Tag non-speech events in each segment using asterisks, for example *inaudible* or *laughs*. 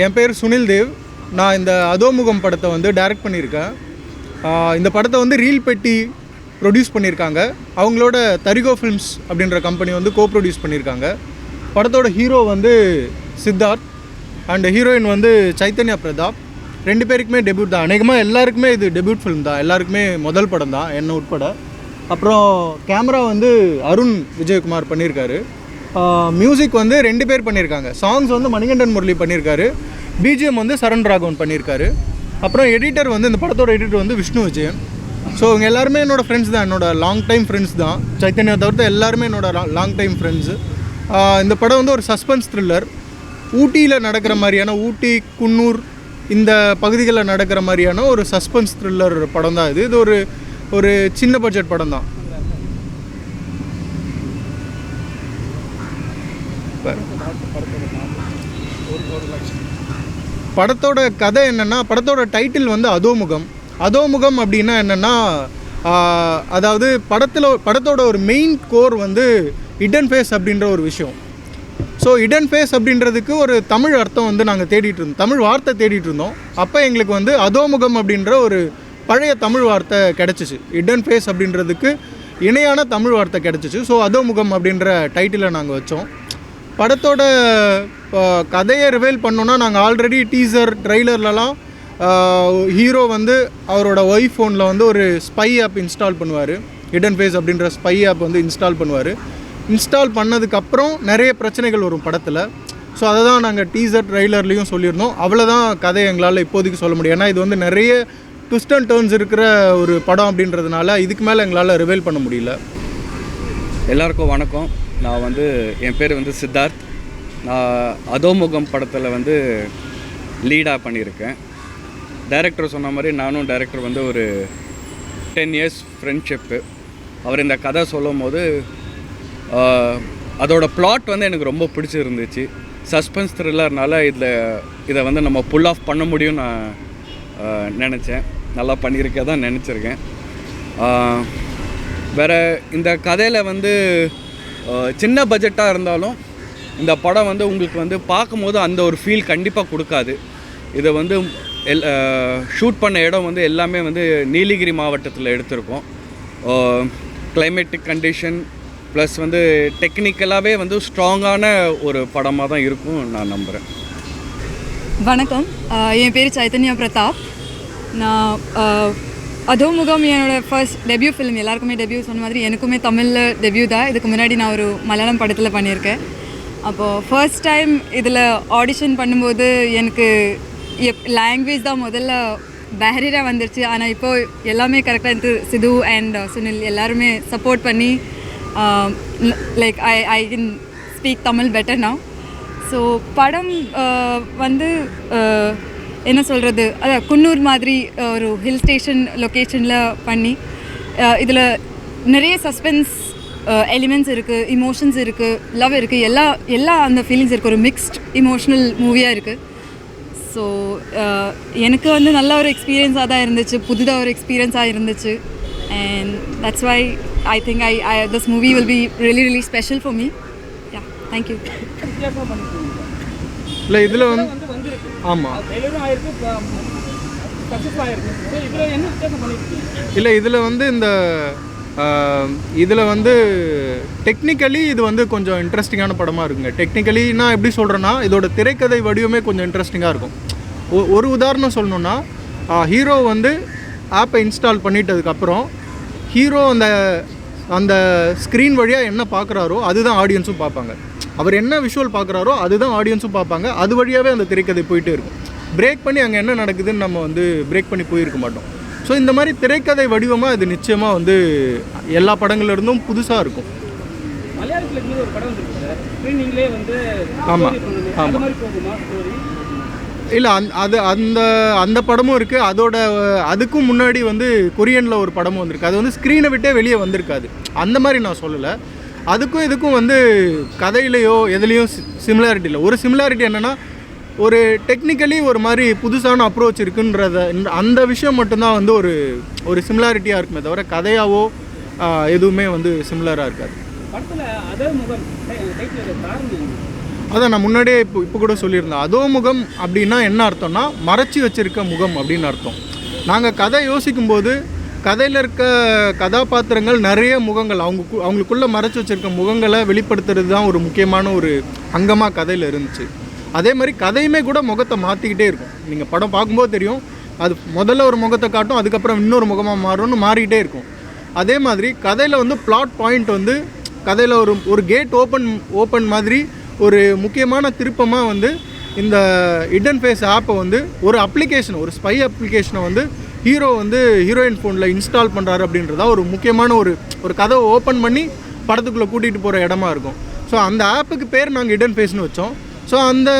என் பேர் சுனில் தேவ். நான் இந்த அதோமுகம் படத்தை வந்து டைரக்ட் பண்ணியிருக்கேன். இந்த படத்தை வந்து ரீல் பெட்டி ப்ரொடியூஸ் பண்ணியிருக்காங்க. அவங்களோட தரிகோ ஃபிலிம்ஸ் அப்படின்ற கம்பெனி வந்து கோ ப்ரொடியூஸ் பண்ணியிருக்காங்க. படத்தோட ஹீரோ வந்து சித்தார்த் அண்ட் ஹீரோயின் வந்து சைத்தன்யா பிரதாப். ரெண்டு பேருக்குமே டெபியூட் தான். அநேகமாக எல்லாருக்குமே இது டெபியூட் ஃபிலிம் தான். எல்லாருக்குமே முதல் படம் தான் என்ன உட்பட. அப்புறம் கேமரா வந்து அருண் விஜயகுமார் பண்ணியிருக்காரு. மியூசிக் வந்து ரெண்டு பேர் பண்ணியிருக்காங்க சாங்ஸ் வந்து மணிகண்டன் முரளி பண்ணியிருக்காரு பிஜிஎம் வந்து சரண் ராகவன் பண்ணியிருக்காரு அப்புறம் எடிட்டர் வந்து இந்த படத்தோட எடிட்டர் வந்து விஷ்ணு விஜயன். ஸோ இவங்க எல்லாருமே என்னோட ஃப்ரெண்ட்ஸ் தான். என்னோடய லாங் டைம் ஃப்ரெண்ட்ஸ் தான். சைத்தன்யா தவிர்த்து எல்லாருமே என்னோட லாங் டைம் ஃப்ரெண்ட்ஸு இந்த படம் வந்து ஒரு சஸ்பென்ஸ் த்ரில்லர் ஊட்டியில் நடக்கிற மாதிரியான ஊட்டி குன்னூர் இந்த பகுதிகளில் நடக்கிற மாதிரியான ஒரு சஸ்பென்ஸ் த்ரில்லர் படம் தான் இது. இது ஒரு ஒரு சின்ன பட்ஜெட் படம் தான் படத்தோட கதை என்னென்னா படத்தோட டைட்டில் வந்து அதோமுகம். அதோமுகம் அப்படின்னா என்னென்னா அதாவது படத்தில் படத்தோட ஒரு மெயின் கோர் வந்து இடன் ஃபேஸ் அப்படின்ற ஒரு விஷயம். ஸோ இடன் ஃபேஸ் அப்படின்றதுக்கு ஒரு தமிழ் அர்த்தம் வந்து நாங்கள் தேடிட்டு இருந்தோம். தமிழ் வார்த்தை தேடிட்டு இருந்தோம். அப்போ எங்களுக்கு வந்து அதோமுகம் அப்படின்ற ஒரு பழைய தமிழ் வார்த்தை கிடச்சிச்சு. இடன் ஃபேஸ் அப்படின்றதுக்கு இணையான தமிழ் வார்த்தை கிடச்சிச்சு. ஸோ அதோமுகம் அப்படின்ற டைட்டிலை நாங்கள் வச்சோம். படத்தோட இப்போ கதையை ரிவைல் பண்ணோன்னா நாங்கள் ஆல்ரெடி டீசர் ட்ரெய்லர்லலாம் ஹீரோ வந்து அவரோட ஒய்ஃப் ஃபோனில் வந்து ஒரு ஸ்பை ஆப் இன்ஸ்டால் பண்ணுவார். ஹிடன் ஃபேஸ் அப்படின்ற ஸ்பை ஆப் வந்து இன்ஸ்டால் பண்ணுவார். இன்ஸ்டால் பண்ணதுக்கப்புறம் நிறைய பிரச்சனைகள் வரும் படத்தில். ஸோ அதை தான் நாங்கள் டீசர் ட்ரெய்லர்லேயும் சொல்லியிருந்தோம். அவ்வளோதான் கதை எங்களால் இப்போதைக்கு சொல்ல முடியும். ஏன்னா இது வந்து நிறைய ட்விஸ்ட் அண்ட் டேர்ன்ஸ் இருக்கிற ஒரு படம் அப்படின்றதுனால இதுக்கு மேலே எங்களால் ரிவைல் பண்ண முடியல. எல்லாருக்கும் வணக்கம். நான் வந்து என் பேர் வந்து சித்தார்த். நான் அதோமுகம் படத்தில் வந்து லீடாக பண்ணியிருக்கேன். டைரக்டர் சொன்ன மாதிரி நானும் டைரக்டர் வந்து ஒரு டென் இயர்ஸ் ஃப்ரெண்ட்ஷிப்பு அவர் இந்த கதை சொல்லும் போது அதோட பிளாட் வந்து எனக்கு ரொம்ப பிடிச்சிருந்துச்சு. சஸ்பென்ஸ் த்ரில்லர்னால இதில் இதை வந்து நம்ம புல் ஆஃப் பண்ண முடியும் நான் நினச்சேன். நல்லா பண்ணியிருக்க தான் நினச்சிருக்கேன். வேறு இந்த கதையில் வந்து சின்ன பட்ஜெட்டாக இருந்தாலும் இந்த படம் வந்து உங்களுக்கு வந்து பார்க்கும்போது அந்த ஒரு ஃபீல் கண்டிப்பாக கொடுக்காது. இதை வந்து எல் ஷூட் பண்ண இடம் வந்து எல்லாமே வந்து நீலகிரி மாவட்டத்தில் எடுத்திருக்கோம். கிளைமேட்டிக் கண்டிஷன் ப்ளஸ் வந்து டெக்னிக்கலாகவே வந்து ஸ்ட்ராங்கான ஒரு படமாக தான் இருக்கும் நான் நம்புகிறேன் வணக்கம். என் பேர் சைத்தன்யா பிரதாப். நான் அதோமுகம் என்னோட ஃபர்ஸ்ட் டெபியூ ஃபிலிம் எல்லாருக்குமே டெபியூ சொன்ன மாதிரி எனக்குமே தமிழில் டெபியூ தான். இதுக்கு முன்னாடி நான் ஒரு மலையாளம் படத்தில் பண்ணியிருக்கேன். அப்போது ஃபர்ஸ்ட் டைம் இதில் ஆடிஷன் பண்ணும்போது எனக்கு எப் லாங்குவேஜ் தான் முதல்ல பேரியராக வந்துருச்சு. ஆனால் இப்போது எல்லாமே கரெக்டாக இருந்து சிது அண்ட் சுனில் எல்லாருமே சப்போர்ட் பண்ணி like I I can speak Tamil better நான் ஸோ படம் வந்து என்ன சொல்கிறது அதான் குன்னூர் மாதிரி ஒரு ஹில் ஸ்டேஷன் லொக்கேஷனில் பண்ணி இதில் நிறைய சஸ்பென்ஸ் எலிமெண்ட்ஸ் இருக்குது இமோஷன்ஸ் இருக்குது லவ் இருக்குது எல்லா எல்லா அந்த ஃபீலிங்ஸ் இருக்குது ஒரு மிக்ஸ்ட் இமோஷ்னல் மூவியாக இருக்குது ஸோ எனக்கு வந்து நல்ல ஒரு எக்ஸ்பீரியன்ஸாக தான் இருந்துச்சு புதுதாக ஒரு எக்ஸ்பீரியன்ஸாக இருந்துச்சு. And that's why I think I I this movie will be really really special for me yeah thank you இல்லை இதில் வந்து ஆமாம் டெலிவரும் ஆயிருக்கு சக்ஸஸ்ஃபுல் ஆயிருக்கு ஸோ இதில் என்ன வித்தியாசம் பண்ணியிருக்கீங்க இல்லை இதில் வந்து இந்த இதில் வந்து டெக்னிக்கலி இது வந்து கொஞ்சம் இன்ட்ரெஸ்டிங்கான படமாக இருக்குங்க. டெக்னிக்கலி நான் எப்படி சொல்கிறேன்னா இதோட திரைக்கதை வடிவமே கொஞ்சம் இன்ட்ரெஸ்டிங்காக இருக்கும். ஒ- ஒரு உதாரணம் சொல்லணுன்னா ஹீரோ வந்து ஆப்பை இன்ஸ்டால் பண்ணிட்டதுக்கப்புறம் ஹீரோ அந்த அந்த ஸ்க்ரீன் வழியாக என்ன பார்க்குறாரோ அதுதான் ஆடியன்ஸும் பார்ப்பாங்க அவர் என்ன விஷுவல் பார்க்குறாரோ அதுதான் ஆடியன்ஸும் பார்ப்பாங்க. அது வழியாகவே அந்த திரைக்கதை போயிட்டே இருக்கும். பிரேக் பண்ணி அங்கே என்ன நடக்குதுன்னு நம்ம வந்து பிரேக் பண்ணி போயிருக்க மாட்டோம். ஸோ இந்த மாதிரி திரைக்கதை வடிவமாக இது நிச்சயமாக வந்து எல்லா படங்கள்ல இருந்தும் புதுசாக இருக்கும். மலையாளத்தில் இருந்து ஒரு படம் வந்துருக்கு சார். ஸ்க்ரீனிங்லேயே வந்து ஆமா, story பண்ணுது. ஆமா. அது மாதிரி போகுமா ஸ்டோரி இல்லை அந் அது அந்த அந்த படமும் இருக்குது அதோட அதுக்கும் முன்னாடி வந்து கொரியனில் ஒரு படமும் வந்திருக்கு. அது வந்து ஸ்க்ரீனை விட்டே வெளியே வந்திருக்காது. அந்த மாதிரி நான் சொல்லலை. அதுக்கும் இதுக்கும் வந்து கதையிலையோ எதுலேயும் சிமிலாரிட்டி இல்லை. ஒரு சிமிலாரிட்டி என்னென்னா ஒரு டெக்னிக்கலி ஒரு மாதிரி புதுசான அப்ரோச் இருக்குன்றத அந்த விஷயம் மட்டும்தான் வந்து ஒரு ஒரு சிமிலாரிட்டியாக இருக்குமே தவிர கதையாவோ எதுவுமே வந்து சிமிலராக இருக்காது? அதான் நான் முன்னாடியே இப்போ இப்போ கூட சொல்லியிருந்தேன். அதோ முகம் அப்படின்னா என்ன அர்த்தம்னா மறைச்சி வச்சிருக்க முகம் அப்படின்னு அர்த்தம். நாங்கள் கதை யோசிக்கும்போது கதையில் இருக்க கதாபாத்திரங்கள் நிறைய முகங்கள் அவங்க கு- அவங்களுக்குள்ள மறைச்சி வச்சிருக்க முகங்களை வெளிப்படுத்துறது தான் ஒரு முக்கியமான ஒரு அங்கமாக கதையில் இருந்துச்சு. அதே மாதிரி கதையுமே கூட முகத்தை மாற்றிக்கிட்டே இருக்கும். நீங்கள் படம் பார்க்கும்போது தெரியும் அது முதல்ல ஒரு முகத்தை காட்டும் அதுக்கப்புறம் இன்னொரு முகமாக மாறும்னு மாறிக்கிட்டே இருக்கும். அதே மாதிரி கதையில் வந்து பிளாட் பாயிண்ட் வந்து கதையில் ஒரு ஒரு கேட் ஓப்பன் ஓப்பன் மாதிரி ஒரு முக்கியமான திருப்பமாக வந்து இந்த இடன் ஃபேஸ் ஆப்பை வந்து ஒரு அப்ளிகேஷன் ஒரு ஸ்பை அப்ளிகேஷனை வந்து ஹீரோ வந்து ஹீரோயின் ஃபோனில் இன்ஸ்டால் பண்ணுறாரு அப்படின்றதா ஒரு முக்கியமான ஒரு ஒரு கதவை ஓப்பன் பண்ணி படத்துக்குள்ளே கூட்டிகிட்டு போகிற இடமா இருக்கும். ஸோ அந்த ஆப்புக்கு பேர் நாங்கள் இடன் ஃபேஸ்னு வச்சோம். ஸோ அந்த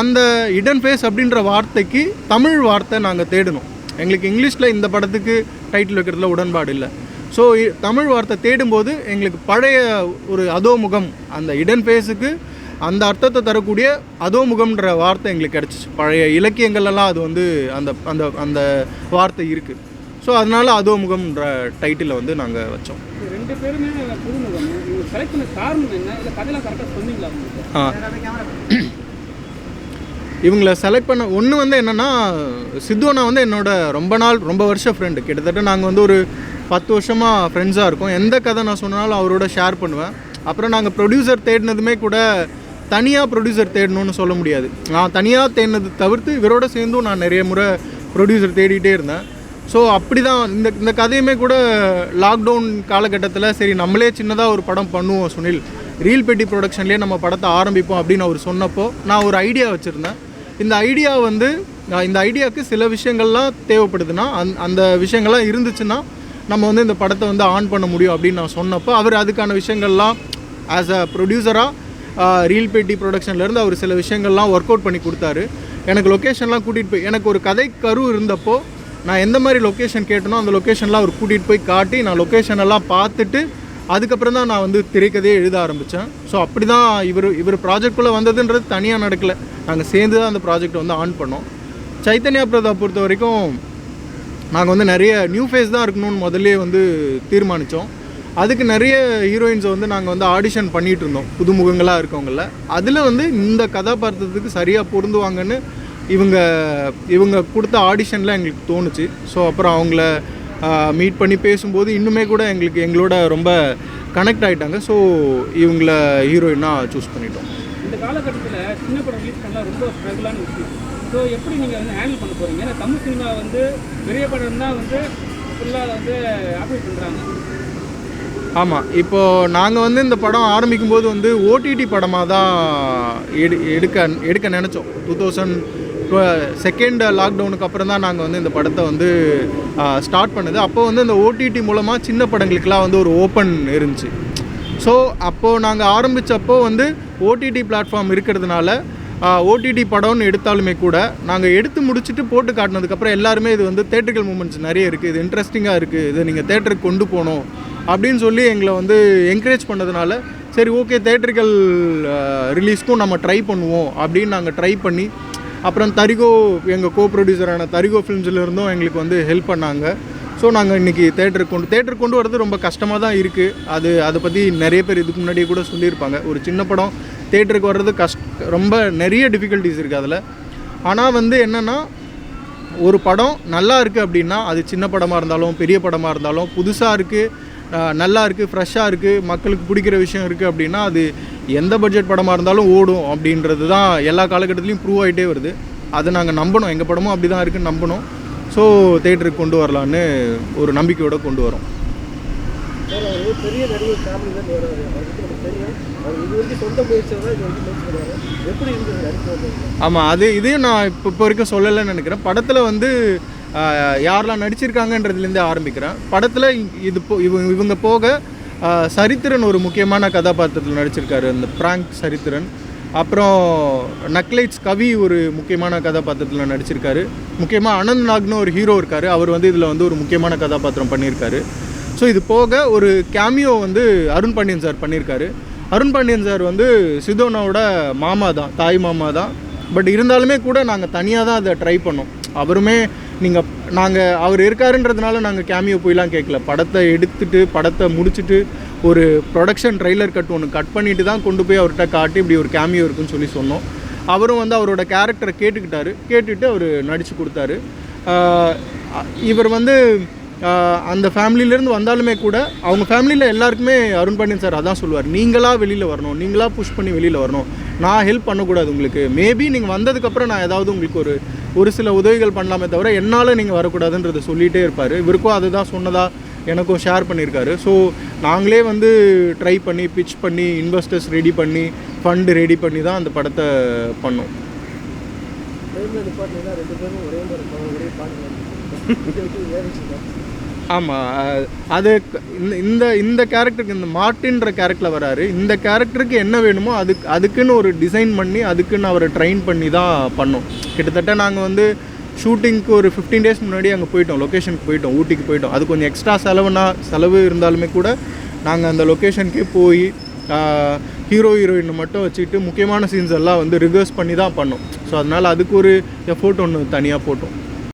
அந்த இடன் ஃபேஸ் அப்படின்ற வார்த்தைக்கு தமிழ் வார்த்தை நாங்கள் தேடணும். எங்களுக்கு இங்கிலீஷில் இந்த படத்துக்கு டைட்டில் வைக்கிறதுல உடன்பாடு இல்லை. ஸோ தமிழ் வார்த்தை தேடும்போது எங்களுக்கு பழைய ஒரு அதோமுகம் அந்த இடன் ஃபேஸுக்கு அந்த அர்த்தத்தை தரக்கூடிய அதோமுகம்ன்ற வார்த்தை எங்களுக்கு கிடச்சிச்சு. பழைய இலக்கியங்கள்லாம் அது வந்து அந்த அந்த அந்த வார்த்தை இருக்குது ஸோ அதனால அதோமுகம்ன்ற டைட்டிலை வந்து நாங்கள் வச்சோம். ரெண்டு பேருமே ஆ இவங்கள செலக்ட் பண்ண ஒன்று வந்து என்னென்னா சித்துவனா வந்து என்னோட ரொம்ப நாள் ரொம்ப வருஷம் ஃப்ரெண்டு கிட்டத்தட்ட நாங்கள் வந்து ஒரு பத்து வருஷமாக ஃப்ரெண்ட்ஸாக இருக்கோம். எந்த கதை நான் சொன்னாலும் அவரோட ஷேர் பண்ணுவேன். அப்புறம் நாங்கள் ப்ரொடியூசர் தேடினதுமே கூட தனியாக ப்ரொடியூசர் தேடணும்னு சொல்ல முடியாது. நான் தனியாக தேடினது தவிர்த்து இவரோட சேர்ந்தும் நான் நிறைய முறை ப்ரொடியூசர் தேடிட்டே இருந்தேன். ஸோ அப்படி தான் இந்த இந்த கதையுமே கூட லாக்டவுன் காலகட்டத்தில் சரி நம்மளே சின்னதாக ஒரு படம் பண்ணுவோம் சுனில். ரீல் பெட்டி ப்ரொடக்ஷன்லேயே நம்ம படத்தை ஆரம்பிப்போம் அப்படின்னு அவர் சொன்னப்போ நான் ஒரு ஐடியா வச்சுருந்தேன். இந்த ஐடியா வந்து நான் இந்த ஐடியாவுக்கு சில விஷயங்கள்லாம் தேவைப்படுதுன்னா அந் அந்த விஷயங்கள்லாம் இருந்துச்சுன்னா நம்ம வந்து இந்த படத்தை வந்து ஆன் பண்ண முடியும் அப்படின்னு நான் சொன்னப்போ அவர் அதுக்கான விஷயங்கள்லாம் ஆஸ் அ ப்ரொடியூசராக ரீல் பெட்டி ப்ரொடக்ஷன்லேருந்து அவர் சில விஷயங்கள்லாம் ஒர்க் அவுட் பண்ணி கொடுத்தாரு. எனக்கு லொக்கேஷன்லாம் கூட்டிகிட்டு போய் எனக்கு ஒரு கதை கரு இருந்தப்போ நான் எந்த மாதிரி லொக்கேஷன் கேட்டனோ அந்த லொக்கேஷன்லாம் அவர் கூட்டிகிட்டு போய் காட்டி நான் லொக்கேஷன் எல்லாம் பார்த்துட்டு அதுக்கப்புறம் தான் நான் வந்து திரைக்கதையே எழுத ஆரம்பித்தேன் ஸோ அப்படி தான் இவர் இவர் ப்ராஜெக்ட்குள்ளே வந்ததுன்றது தனியாக நடக்கலை. நாங்கள் சேர்ந்து தான் அந்த ப்ராஜெக்ட் வந்து ஆன் பண்ணோம். சைத்தன்யா பிரதா பொறுத்த வரைக்கும் நாங்கள் வந்து நிறைய நியூ ஃபேஸ் தான் இருக்கணும்னு முதல்லே வந்து தீர்மானித்தோம் அதுக்கு நிறைய ஹீரோயின்ஸை வந்து நாங்கள் வந்து ஆடிஷன் பண்ணிகிட்டு இருந்தோம். புதுமுகங்களாக இருக்கவங்கள. அதில் வந்து இந்த கதாபாத்திரத்துக்கு சரியாக பொருந்துவாங்கன்னு இவங்க இவங்க கொடுத்த ஆடிஷனில் எங்களுக்கு தோணுச்சு. ஸோ அப்புறம் அவங்கள மீட் பண்ணி பேசும்போது இன்னுமே கூட எங்களுக்கு எங்களோட ரொம்ப கனெக்ட் ஆகிட்டாங்க ஸோ இவங்கள ஹீரோயினாக சூஸ் பண்ணிட்டோம். இந்த காலகட்டத்தில் சின்ன படம் ரிலீஸ் பண்ணலாம் ரொம்ப ஸ்ட்ரகிளான விஷயம். ஸோ எப்படி நீங்கள் வந்து ஹேண்டில் பண்ண போகிறீங்க ஏன்னா தமிழ் சினிமா வந்து பெரிய படம் தான் வந்து ஃபுல்லாக வந்து ஆப்ரேட் பண்ணுறாங்க ஆமாம் இப்போது நாங்கள் வந்து இந்த படம் ஆரம்பிக்கும் போது வந்து ஓடிடி படமாக தான் எடு எடுக்க எடுக்க நினச்சோம். டூ தௌசண்ட் செகண்ட் லாக்டவுனுக்கு அப்புறம் தான் நாங்கள் வந்து இந்த படத்தை வந்து ஸ்டார்ட் பண்ணது. அப்போ வந்து இந்த ஓடிடி மூலமாக சின்ன படங்களுக்கெலாம் வந்து ஒரு ஓப்பன் இருந்துச்சு. ஸோ அப்போது நாங்கள் ஆரம்பித்தப்போ வந்து ஓடிடி பிளாட்ஃபார்ம் இருக்கிறதுனால ஓடிடி படம்னு எடுத்தாலுமே கூட நாங்கள் எடுத்து முடிச்சுட்டு போட்டு காட்டினதுக்கப்புறம் எல்லாருமே இது வந்து தேட்டர்கள் மூமெண்ட்ஸ் நிறைய இருக்குது இது இன்ட்ரெஸ்டிங்காக இருக்குது இதை நீங்கள் தேட்டருக்கு கொண்டு போகணும். அப்படின்னு சொல்லி எங்களை வந்து என்கரேஜ் பண்ணதுனால சரி ஓகே தேட்டர்கள் ரிலீஸ்க்கும் நம்ம ட்ரை பண்ணுவோம் அப்படின்னு நாங்கள் ட்ரை பண்ணி அப்புறம் தரிகோ எங்கள் கோ ப்ரொடியூசரான தரிகோ ஃபிலிம்ஸ்லேருந்தும் எங்களுக்கு வந்து ஹெல்ப் பண்ணாங்க. ஸோ நாங்கள் இன்றைக்கி தேட்டருக்கு கொண்டு தேட்டருக்கு கொண்டு வரது ரொம்ப கஷ்டமாக தான் இருக்குது அது அதை பற்றி நிறைய பேர் இதுக்கு முன்னாடியே கூட சொல்லியிருப்பாங்க. ஒரு சின்ன படம் தேட்டருக்கு வர்றது கஷ்ட ரொம்ப நிறைய டிஃபிகல்ட்டிஸ் இருக்குது அதில். ஆனால் வந்து என்னென்னா ஒரு படம் நல்லா இருக்குது அப்படின்னா அது சின்ன படமாக இருந்தாலும் பெரிய படமாக இருந்தாலும் புதுசாக இருக்குது நல்லா இருக்குது ஃப்ரெஷ்ஷாக இருக்குது மக்களுக்கு பிடிக்கிற விஷயம் இருக்குது அப்படின்னா அது எந்த பட்ஜெட் படமாக இருந்தாலும் ஓடும் அப்படின்றது தான் எல்லா காலகட்டத்துலேயும் ப்ரூவ் ஆகிட்டே வருது. அதை நாங்கள் நம்பணும். எங்கள் படமும் அப்படி தான் இருக்குன்னு நம்பணும். ஸோ தேட்டருக்கு கொண்டு வரலான்னு ஒரு நம்பிக்கையோடு கொண்டு வரோம். பெரிய நடிகர் ஃபேமிலி தான் ஆமாம் அது இதையும் நான் இப்போ இப்போ வரைக்கும் சொல்லலைன்னு நினைக்கிறேன். படத்தில் வந்து யாரெல்லாம் நடிச்சிருக்காங்கன்றதுலேருந்தே ஆரம்பிக்கிறேன். படத்தில் இது போ இவங்க இவங்க போக சரித்திரன் ஒரு முக்கியமான கதாபாத்திரத்தில் நடிச்சிருக்காரு அந்த பிராங்க் சரித்திரன். அப்புறம் நக்லைட்ஸ் கவி ஒரு முக்கியமான கதாபாத்திரத்தில் நடிச்சிருக்காரு. முக்கியமாக அனந்த் நாக்னு ஒரு ஹீரோ இருக்கார் அவர் வந்து இதில் வந்து ஒரு முக்கியமான கதாபாத்திரம் பண்ணியிருக்காரு. ஸோ இது போக ஒரு கேமியோ வந்து அருண் பாண்டியன் சார் பண்ணியிருக்காரு. அருண் பாண்டியன் சார் வந்து சிதோனாவோட மாமா தான் தாய் மாமா தான். பட் இருந்தாலுமே கூட நாங்கள் தனியாக தான் அதை ட்ரை பண்ணோம். அவருமே நீங்கள் நாங்கள் அவர் இருக்காருன்றதுனால நாங்கள் கேமியோ போயிலாம் கேட்கல படத்தை எடுத்துட்டு படத்தை முடிச்சுட்டு ஒரு ப்ரொடக்ஷன் ட்ரெய்லர் கட் ஒன்று கட் பண்ணிட்டு தான் கொண்டு போய் அவர்கிட்ட காட்டி இப்படி ஒரு கேமியோ இருக்குன்னு சொல்லி சொன்னோம். அவரும் வந்து அவரோட கேரக்டரை கேட்டுக்கிட்டாரு. கேட்டுட்டு அவர் நடித்து கொடுத்தாரு. இவர் வந்து அந்த ஃபேமிலியிலேருந்து வந்தாலுமே கூட அவங்க ஃபேமிலியில் எல்லாருக்குமே அருண் பாண்டியன் சார் அதான் சொல்லுவார். நீங்களாக வெளியில் வரணும். நீங்களாக புஷ் பண்ணி வெளியில் வரணும். நான் ஹெல்ப் பண்ணக்கூடாது உங்களுக்கு. மேபி நீங்கள் வந்ததுக்கப்புறம் நான் ஏதாவது உங்களுக்கு ஒரு ஒரு சில உதவிகள் பண்ணலாமே தவிர என்னால் நீங்கள் வரக்கூடாதுன்றதை சொல்லிகிட்டே இருப்பார். இவருக்கும் அதுதான் சொன்னதாக எனக்கும் ஷேர் பண்ணியிருக்காரு ஸோ நாங்களே வந்து ட்ரை பண்ணி பிச் பண்ணி இன்வெஸ்டர்ஸ் ரெடி பண்ணி ஃபண்டு ரெடி பண்ணி தான் அந்த படத்தை பண்ணோம். ரெண்டு பேரும் ஒரே ஒரே பாட்டு *laughs* ஆமாம் அது இந்த இந்த இந்த கேரக்டருக்கு இந்த மார்ட்டின்ற கேரக்டரில் வராரு. இந்த கேரக்டருக்கு என்ன வேணுமோ அதுக்கு அதுக்குன்னு ஒரு டிசைன் பண்ணி அதுக்குன்னு அவரை ட்ரெயின் பண்ணி தான் பண்ணோம். கிட்டத்தட்ட நாங்கள் வந்து ஷூட்டிங்க்கு ஒரு ஃபிஃப்டீன் டேஸ் முன்னாடி அங்கே போயிட்டோம். லொக்கேஷனுக்கு போயிட்டோம் ஊட்டிக்கு போயிட்டோம். அது கொஞ்சம் எக்ஸ்ட்ரா செலவுனா செலவு இருந்தாலுமே கூட நாங்கள் அந்த லொக்கேஷனுக்கே போய் ஹீரோ ஹீரோயினை மட்டும் வச்சுக்கிட்டு முக்கியமான சீன்ஸ் எல்லாம் வந்து ரிகர்ஸ் பண்ணி தான் பண்ணோம். ஸோ அதனால் அதுக்கு ஒரு எஃபோர்ட் ஒன்று தனியாக போட்டோம்.